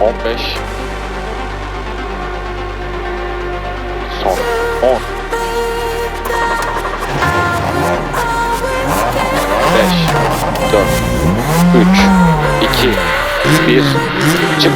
15 Son 10 5 4 3 2 1 Çık.